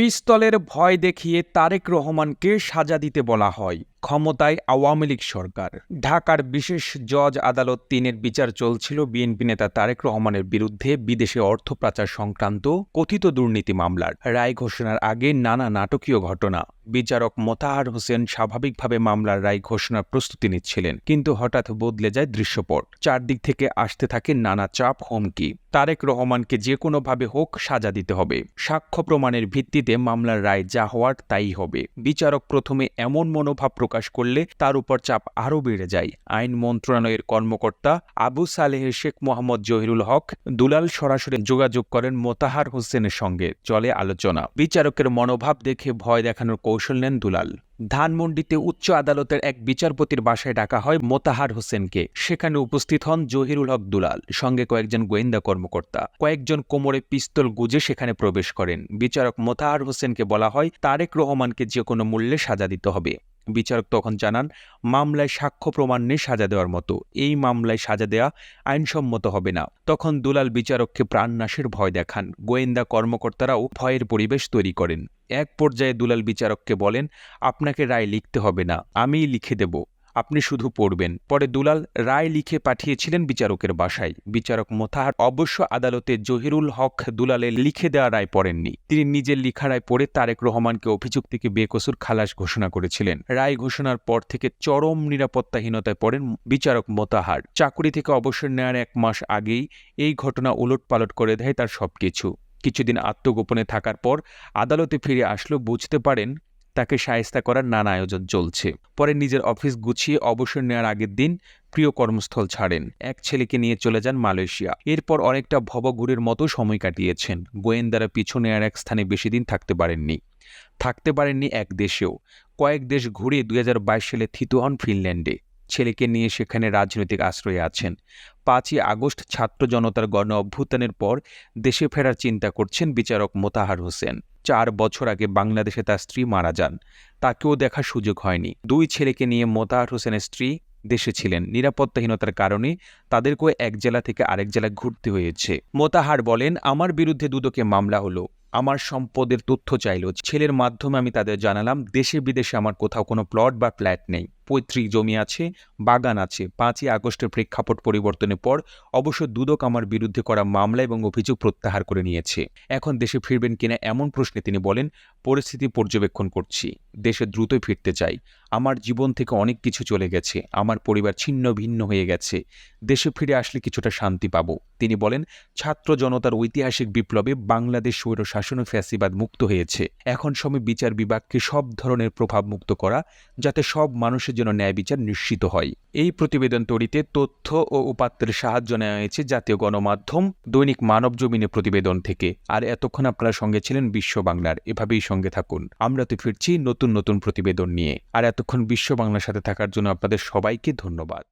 পিস্তলের ভয় দেখিয়ে তারেক রহমানকে সাজা দিতে বলা হয়, ক্ষমতায় আওয়ামী লীগ সরকার। ঢাকার বিশেষ জজ আদালত তিনের বিচার চলছিল বিএনপি নেতা তারেক রহমানের বিরুদ্ধে বিদেশে অর্থ পাচার সংক্রান্ত কথিত দুর্নীতি মামলার। রায় ঘোষণার আগে নানা নাটকীয় ঘটনা। বিচারক মোতাহার হোসেন স্বাভাবিকভাবে মামলার রায় ঘোষণার প্রস্তুতি নিচ্ছিলেন, কিন্তু হঠাৎ বদলে যায় দৃশ্যপট। চারদিক থেকে আসতে থাকে নানা চাপ, হুমকি। তারেক রহমানকে যে কোনোভাবে হোক সাজা দিতে হবে। সাক্ষ্য প্রমাণের ভিত্তিতে মামলার রায় যা হওয়ার তাই হবে। বিচারক প্রথমে এমন মনোভাব প্রকাশ করলে তার উপর চাপ আরও বেড়ে যায়। আইন মন্ত্রণালয়ের কর্মকর্তা আবু সালেহ শেখ মোহাম্মদ জহিরুল হক দুলাল সরাসরি যোগাযোগ করেন মোতাহার হোসেনের সঙ্গে। চলে আলোচনা। বিচারকের মনোভাব দেখে ভয় দেখানোর কৌশল নেন দুলাল। ধানমন্ডিতে উচ্চ আদালতের এক বিচারপতির বাসায় ডাকা হয় মোতাহার হোসেনকে। সেখানে উপস্থিত হন জহিরুল হক দুলাল, সঙ্গে কয়েকজন গোয়েন্দা কর্মকর্তা। কয়েকজন কোমরে পিস্তল গুজে সেখানে প্রবেশ করেন। বিচারক মোতাহার হোসেনকে বলা হয়, তারেক রহমানকে যে কোনো মূল্যে সাজা দিতে হবে। বিচারক তখন জানান, মামলায় সাক্ষ্য প্রমাণ সাজা দেওয়ার মতো। এই মামলায় সাজা দেয়া আইনসম্মত হবে না। তখন দুলাল বিচারককে প্রাণনাশের ভয় দেখান। গোয়েন্দা কর্মকর্তারাও ভয়ের পরিবেশ তৈরি করেন। এক পর্যায়ে দুলাল বিচারককে বলেন, আপনাকে রায় লিখতে হবে না, আমিই লিখে দেব। আপনি শুধু পড়বেন। পরে দুলাল রায় লিখে পাঠিয়েছিলেন বিচারকের বাসায়। বিচারক মোতাহার অবশ্য আদালতে জহিরুল হক দুলালে লিখে দেওয়া রায় পড়েননি। তিনি নিজের লিখা রায় পড়ে তারেক রহমানকে অভিযোগ থেকে বেকসুর খালাস ঘোষণা করেছিলেন। রায় ঘোষণার পর থেকে চরম নিরাপত্তাহীনতায় পড়েন বিচারক মোতাহার। চাকুরি থেকে অবসর নেওয়ার এক মাস আগেই এই ঘটনা উলটপালট করে দেয় তার সবকিছু। কিছুদিন আত্মগোপনে থাকার পর আদালতে ফিরে আসলো বুঝতে পারেন তাকে সায়স্তা করার নানা আয়োজন চলছে। পরে নিজের অফিস গুছিয়ে অবসর নেওয়ার আগের দিন প্রিয় কর্মস্থল ছাড়েন। এক ছেলেকে নিয়ে চলে যান মালয়েশিয়া। এরপর অনেকটা ভবঘুরের মতো সময় কাটিয়েছেন। গোয়েন্দারা পিছু নেওয়ার এক স্থানে বেশি দিন থাকতে পারেননি। থাকতে পারেননি এক দেশেও। কয়েক দেশ ঘুরে দুই হাজার বাইশ সালে থিতু হন ফিনল্যান্ডে। ছেলেকে নিয়ে সেখানে রাজনৈতিক আশ্রয়ে আছেন। পাঁচই আগস্ট ছাত্র জনতার গণ অভ্যুত্থানের পর দেশে ফেরার চিন্তা করছেন বিচারক মোতাহার হোসেন। চার বছর আগে বাংলাদেশে তার স্ত্রী মারা যান। তাকেও দেখার সুযোগ হয়নি। দুই ছেলেকে নিয়ে মোতাহার হোসেনের স্ত্রী দেশে ছিলেন। নিরাপত্তাহীনতার কারণে তাদেরকেও এক জেলা থেকে আরেক জেলা ঘুরতে হয়েছে। মোতাহার বলেন, আমার বিরুদ্ধে দুদকে মামলা হলো। আমার সম্পদের তথ্য চাইল। ছেলের মাধ্যমে আমি তাদের জানালাম, দেশে বিদেশে আমার কোথাও কোনো প্লট বা ফ্ল্যাট নেই। পৈতৃক জমি আছে, বাগান আছে। পাঁচই আগস্টের প্রেক্ষাপট পরিবর্তনের পর অবশ্য দুদক আমার বিরুদ্ধে করা মামলা এবং অভিযোগ প্রত্যাহার করে নিয়েছে। এখন দেশে ফিরবেন কিনা এমন প্রশ্নে তিনি বলেন, পরিস্থিতি পর্যবেক্ষণ করছি। দেশে দ্রুতই ফিরতে চাই। আমার জীবন থেকে অনেক কিছু চলে গেছে। আমার পরিবার ছিন্ন ভিন্ন হয়ে গেছে। দেশে ফিরে আসলে কিছুটা শান্তি পাব। তিনি বলেন, ছাত্র জনতার ঐতিহাসিক বিপ্লবে বাংলাদেশ স্বৈর শাসন ফ্যাসিবাদ মুক্ত হয়েছে। এখন সময় বিচার বিভাগকে সব ধরনের প্রভাব মুক্ত করা, যাতে সব মানুষের জন্য ন্যায় বিচার নিশ্চিত হয়। এই প্রতিবেদন তৈরিতে তথ্য ও উপাত্তের সাহায্য নেওয়া হয়েছে জাতীয় গণমাধ্যম দৈনিক মানব জমিনে প্রতিবেদন থেকে। আর এতক্ষণ আপনারা সঙ্গে ছিলেন বিশ্ব বাংলার। এভাবেই সঙ্গে থাকুন। আমরা তো ফিরছি নতুন নতুন প্রতিবেদন নিয়ে। আর এতক্ষণ বিশ্ব বাংলার সাথে থাকার জন্য আপনাদের সবাইকে ধন্যবাদ।